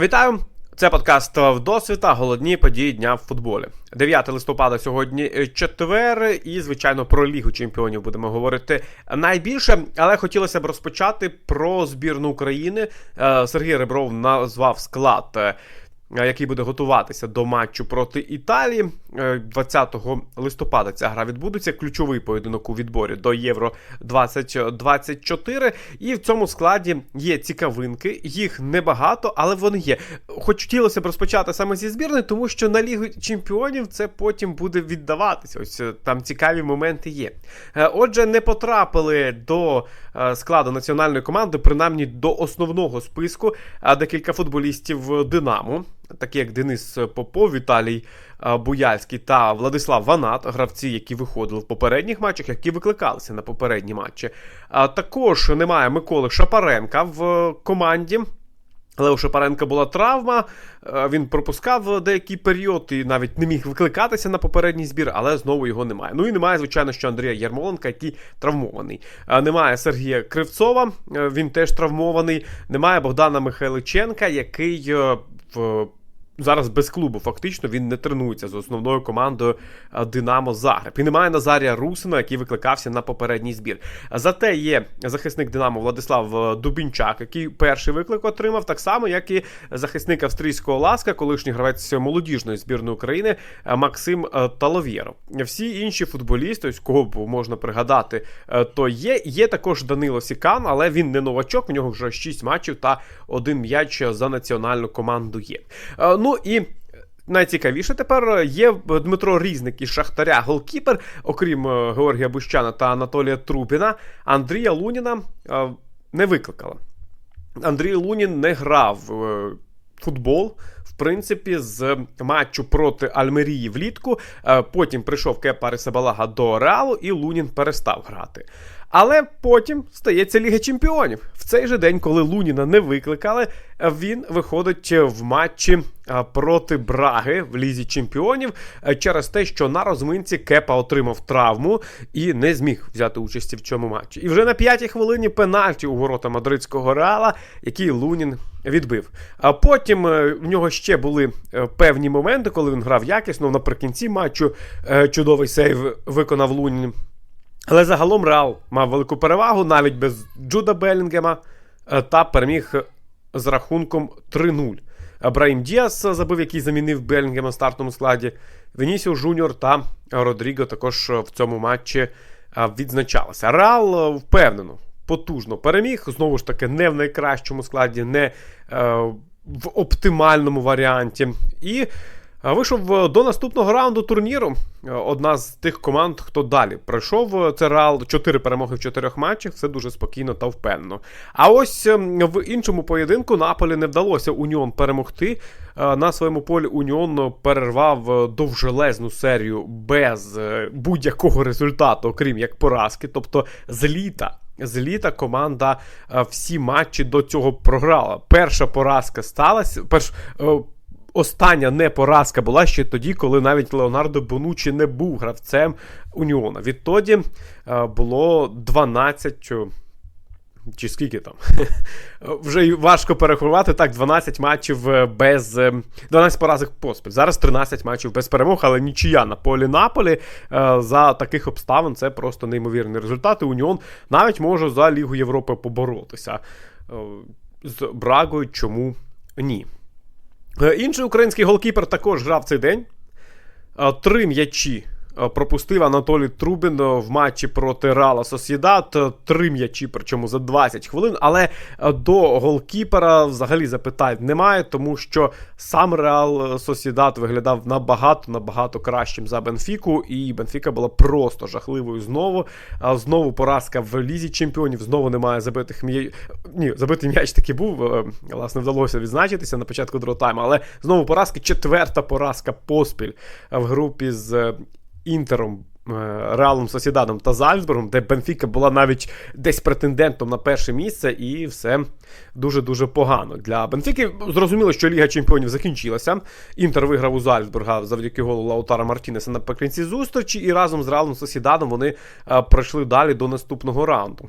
Вітаю! Це подкаст «Вдосвіта. Голодні події дня в футболі. 9 листопада сьогодні е, четвер, і звичайно про Лігу Чемпіонів будемо говорити найбільше. Але хотілося б розпочати про збірну України. Е, Сергій Ребров назвав склад. Е, Який буде готуватися до матчу проти Італії Е, 20 листопада ця гра відбудеться. Ключовий поєдинок у відборі до Євро 2024. І в цьому складі є цікавинки, їх небагато, але вони є. Хоч хотілося б розпочати саме зі збірної, тому що на Лігу Чемпіонів це потім буде віддаватися. Ось е, там цікаві моменти є. Е, Отже, не потрапили до е, складу національної команди, принаймні до основного списку, декілька футболістів Динамо. Такі як Денис Попов, Віталій е, Буяльський та Владислав Ванат, гравці, які виходили в попередніх матчах, які викликалися на попередні матчі. Також немає Миколи Шапаренка в команді. Але у Шапаренка була травма, е, він пропускав деякий період і навіть не міг викликатися на попередній збір, але знову його немає. Ну і немає, звичайно, що Андрія Ярмоленка, який травмований. Е, Немає Сергія Кривцова, він теж травмований. Немає Богдана Михайличенка, який в. Зараз без клубу, фактично, він не тренується з основною командою е, Динамо Загреб. І немає Назарія Русина, який викликався на попередній збір. Зате є захисник Динамо Владислав е, Дубінчак, який перший виклик отримав, так само, як і захисник австрійського ласка, колишній гравець молодіжної збірної України е, Максим Таловєров. Всі інші футболісти, ось кого можна пригадати, то є. Є також Данило Сікан, але він не новачок. У нього вже 6 матчів та один м'яч за національну команду є. Е, Ну і. Найцікавіше тепер є Дмитро Різник із Шахтаря голкіпер, окрім е, Георгія Бущана та Анатолія Трупіна, Андрія Луніна е, не викликали. Андрій Лунін не грав е, футбол. В принципі, з матчу проти Альмерії влітку. Е, Потім прийшов Кепа Рисабалага до Реалу, і Лунін перестав грати. Але потім стається Ліга Чемпіонів. В цей же день, коли Луніна не викликали, він виходить в матчі проти Браги в Лізі Чемпіонів е, через те, що на розминці Кепа отримав травму і не зміг взяти участі в цьому матчі. І вже на п'ятій хвилині пенальті у ворота мадридського реала, який Лунін відбив. А потім е, в нього ще були е, певні моменти, коли він грав якісно. Наприкінці матчу чудовий сейв виконав Лунін. Але загалом Реал мав велику перевагу навіть без Джуда Белінгема е, та переміг з рахунком 3-0. Браїм Діас забив, який замінив Белінгема в стартовому складі. Венісіо Жуніор та Родріго також в цьому матчі е, відзначалися. Реал е, впевнено, потужно переміг. Знову ж таки, не в найкращому складі, не е, в оптимальному варіанті. І Вийшов е, до наступного раунду турніру. Е, Одна з тих команд, хто далі пройшов е, це Реал, 4 перемоги в 4 матчах. Все дуже спокійно та впевнено. А ось ем, в іншому поєдинку Наполі не вдалося Уніон перемогти. На своєму полі Уніон перервав довжелезну серію без будь-якого результату, окрім як поразки, тобто з літа. З літа команда всі матчі до цього програла. Перша поразка сталася. Перш, остання не поразка була ще тоді, коли навіть Леонардо Бонучі не був гравцем Уніона. Відтоді е, було 12. е, Чи скільки там? Вже важко перерахувати так, 12 матчів е, без е, 12 поразок поспіль. Зараз 13 матчів без перемог, але нічия на полі Наполі е, за таких обставин це просто неймовірні результати. Уніон навіть може за Лігу Європи поборотися Е, з Брагою. Чому ні? Е, Інший український голкіпер також грав цей день. Е, Три м'ячі пропустив Анатолій Трубін е, в матчі проти Рала Сосєдат. Е, Три м'ячі, причому за 20 хвилин. Але е, до голкіпера взагалі запитань немає, тому що сам Реал Сосєдат виглядав набагато набагато кращим за Бенфіку, і Бенфіка була просто жахливою знову. Знову поразка в лізі чемпіонів, знову немає забитих м'яч. Ні, забитий м'яч таки був. е, Власне, вдалося відзначитися на початку другого тайму, але знову поразки. Четверта поразка поспіль в групі з е, Інтером. е, Реалом Сосідадом та Зальцбургом, де Бенфіка була навіть десь претендентом на перше місце, і все дуже-дуже погано. Для Бенфіки зрозуміло, що Ліга Чемпіонів закінчилася. Інтер виграв у Зальцбурга завдяки голу Лаутара Мартінеса наприкінці зустрічі, і разом з Реалом Сосідадом вони е, пройшли далі до наступного раунду.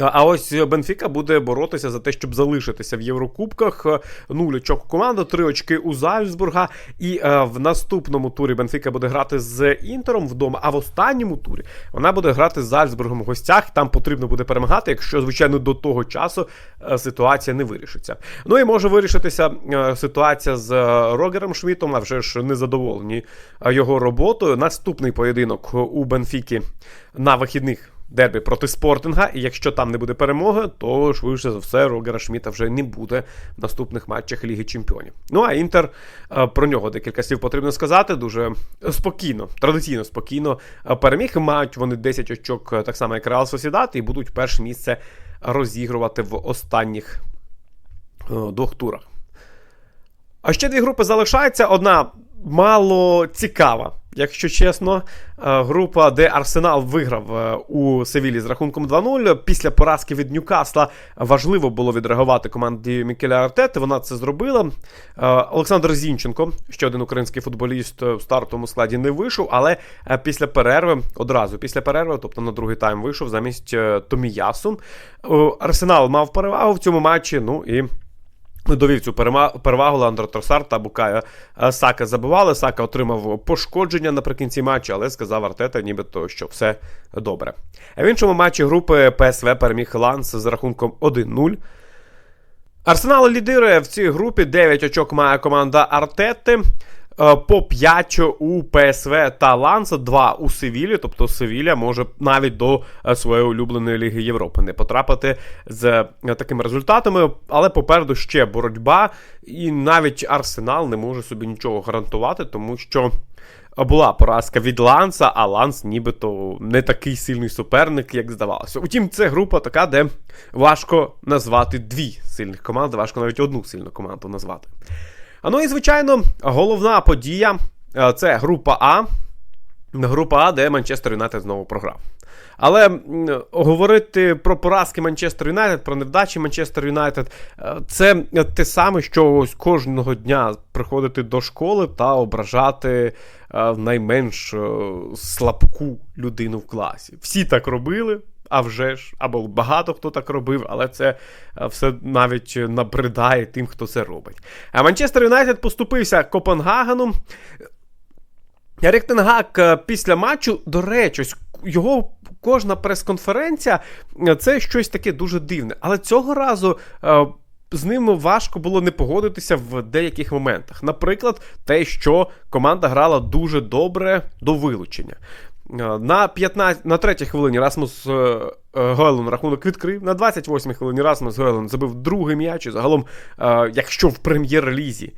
А ось Бенфіка буде боротися за те, щоб залишитися в Єврокубках. Нуль очок у команду, три очки у Зальцбурга. І е, в наступному турі Бенфіка буде грати з Інтером вдома. А в останньому турі вона буде грати з Зальцбургом в гостях. Там потрібно буде перемагати, якщо, звичайно, до того часу е, ситуація не вирішиться. Ну і може вирішитися е, ситуація з Рогером Шмітом, а вже ж незадоволені його роботою. Наступний поєдинок у Бенфіки на вихідних дербі проти спортинга, і якщо там не буде перемоги, то швидше за все Рогера Шміта вже не буде в наступних матчах Ліги Чемпіонів. Ну а Інтер е, про нього декілька слів потрібно сказати. Дуже спокійно, традиційно спокійно е, переміг. Мають вони 10 очок, е, так само як Реал Сосідат, і будуть перше місце розігрувати в останніх двох турах. А ще дві групи залишаються. Одна мало цікава. Якщо чесно, е, група, де Арсенал виграв е, у Севілі з рахунком 2-0. Після поразки від Ньюкасла важливо було відреагувати команді Мікеля Артети. Вона це зробила. Е, Олександр Зінченко, ще один український футболіст в стартовому складі, не вийшов, але після перерви, одразу після перерви, тобто на другий тайм вийшов замість Томіясу. Арсенал мав перевагу в цьому матчі. Ну і Довів цю перевагу Ландро Тросар та Букая е, Сака забивали. Сака отримав пошкодження наприкінці матчу, але сказав Артета, нібито що все добре. А в іншому матчі групи ПСВ переміг Ланс з рахунком 1-0. Арсенал лідирує в цій групі 9 очок має команда Артети. Е, по 5 у ПСВ та Ланса, 2 у Севілі. Тобто Севіля може навіть до е, своєї улюбленої Ліги Європи не потрапити з е, такими результатами. Але попереду ще боротьба, і навіть Арсенал не може собі нічого гарантувати, тому що. Була поразка від Ланса, а Ланс нібито не такий сильний суперник, як здавалося. Утім, це група така, де важко назвати дві сильних команди, важко навіть одну сильну команду назвати. Ну і, звичайно, головна подія е, це група А. Група А, де Манчестер Юнайтед знову програв. Але говорити про поразки Манчестер Юнайтед, про невдачі Манчестер Юнайтед, е, це те саме, що ось кожного дня приходити до школи та ображати е, найменш слабку людину в класі. Всі так робили а вже ж, або багато хто так робив, але це е, все навіть набридає тим, хто це робить. А Манчестер Юнайтед поступився Копенгагеном. Ріктенгак е, після матчу, до речі, його кожна прес-конференція е, це щось таке дуже дивне. Але цього разу. З ним важко було не погодитися в деяких моментах. Наприклад, те, що команда грала дуже добре до вилучення. Е, на 15, на третій хвилині Расмус е, е, Гойлен рахунок відкрив. На 28-й хвилині Расмус Гойлен забив другий м'яч. І загалом, якщо в прем'єр-лізі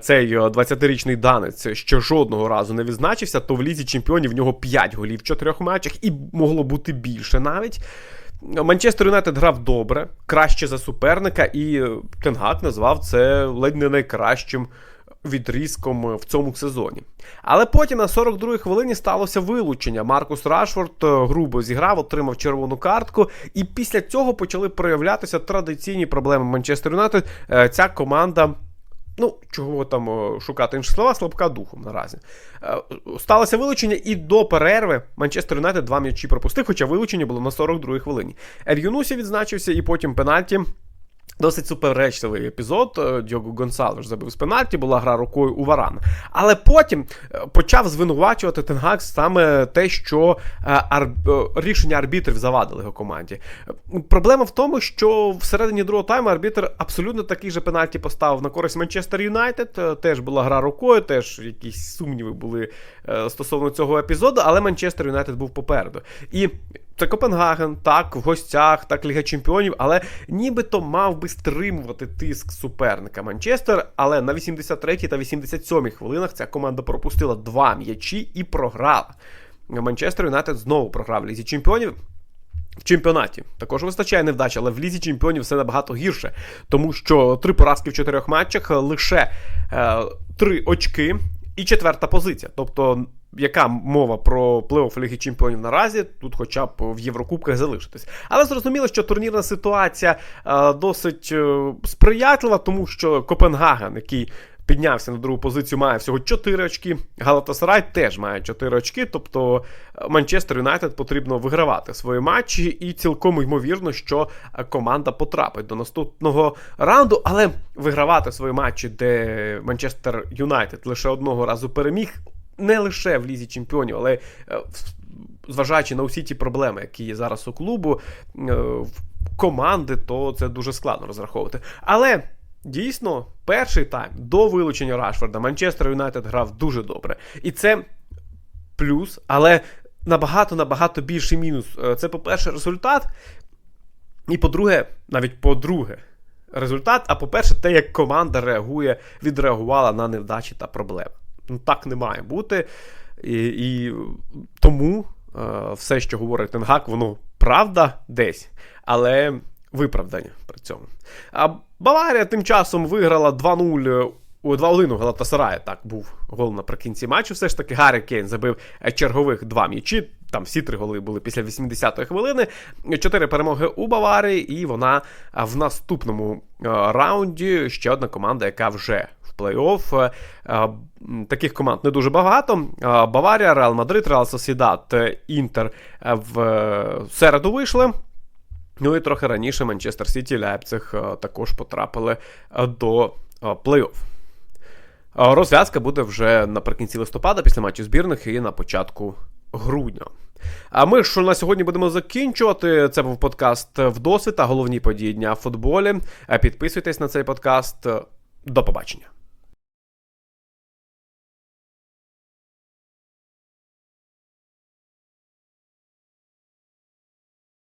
цей 20-річний данець ще жодного разу не відзначився, то в лізі чемпіонів в нього 5 голів в 4 матчах і могло бути більше навіть. Манчестер Юнайтед грав добре, краще за суперника, і Тенгак назвав це ледь не найкращим відрізком в цьому сезоні. Але потім на 42-й хвилині сталося вилучення. Маркус Рашфорд е, грубо зіграв, отримав червону картку, і після цього почали проявлятися традиційні проблеми Манчестер Юнайтед. Е, ця команда. Ну, чого там е, шукати інші слова, слабка духом наразі. Сталося вилучення, і до перерви Манчестер Юнайтед два м'ячі пропустив, хоча вилучення було на 42-й хвилині. Ель відзначився, і потім пенальті. Досить суперечливий епізод. Е, Діого Гонсалеш забив з пенальті, була гра рукою у Варана. Але потім е, почав звинувачувати Тенгак саме те, що е, ар... рішення арбітрів завадили його команді. Проблема в тому, що всередині другого тайму арбітр абсолютно такий же пенальті поставив на користь Манчестер Юнайтед. Теж була гра рукою, теж якісь сумніви були стосовно цього епізоду, але Манчестер Юнайтед був попереду. І це Копенгаген, так, в гостях, так, Ліга Чемпіонів, але нібито мав би стримувати тиск суперника Манчестер. Але на 83 й та 87-й хвилинах ця команда пропустила два м'ячі і програла. Манчестер Юнайтед знову програв Лізі Чемпіонів. В чемпіонаті також вистачає невдачі, але в лізі чемпіонів все набагато гірше, тому що три поразки в чотирьох матчах лише е, три очки і четверта позиція. Тобто яка мова про плей-офф Ліги Чемпіонів наразі, тут хоча б в Єврокубках залишитись. Але зрозуміло, що турнірна ситуація е, досить е, сприятлива, тому що Копенгаген, який піднявся на другу позицію, має всього 4 очки. Галатасарай теж має 4 очки. Тобто е, Манчестер Юнайтед потрібно вигравати свої матчі, і цілком ймовірно, що команда потрапить до наступного раунду. Але вигравати свої матчі, де Манчестер Юнайтед лише одного разу переміг, не лише в лізі чемпіонів, але е, зважаючи на усі ті проблеми, які є зараз у клубу, е, в команди, то це дуже складно розраховувати. Але. Дійсно, перший тайм до вилучення Рашфорда Манчестер Юнайтед грав дуже добре. І це плюс, але набагато набагато більший мінус. Е, Це, по-перше, результат. І по-друге, навіть по-друге, результат. А по-перше, те, як команда реагує, відреагувала на невдачі та проблеми. Ну так не має бути. І, і тому е, все, що говорить Тенгак, воно правда десь, але виправдання при цьому. А Баварія тим часом виграла 2-0 у 2-1 у Галатасарая. Так був гол наприкінці матчу. Все ж таки Гаррі Кейн забив е, чергових два м'ячі. Там всі три голи були після 80-ї хвилини. Чотири перемоги у Баварії, і вона в наступному е, раунді ще одна команда, яка вже плей-офф. Е, е, Таких команд не дуже багато. Е, Баварія, Реал Мадрид, Реал Сосідат, Інтер в середу вийшли. Ну і трохи раніше Манчестер Сіті Ляйпциг також потрапили до плей-офф. Розв'язка буде вже наприкінці листопада після матчу збірних і на початку грудня. А ми ж на сьогодні будемо закінчувати. Це був подкаст Вдосвіта, головні події дня в футболі. Підписуйтесь на цей подкаст. До побачення.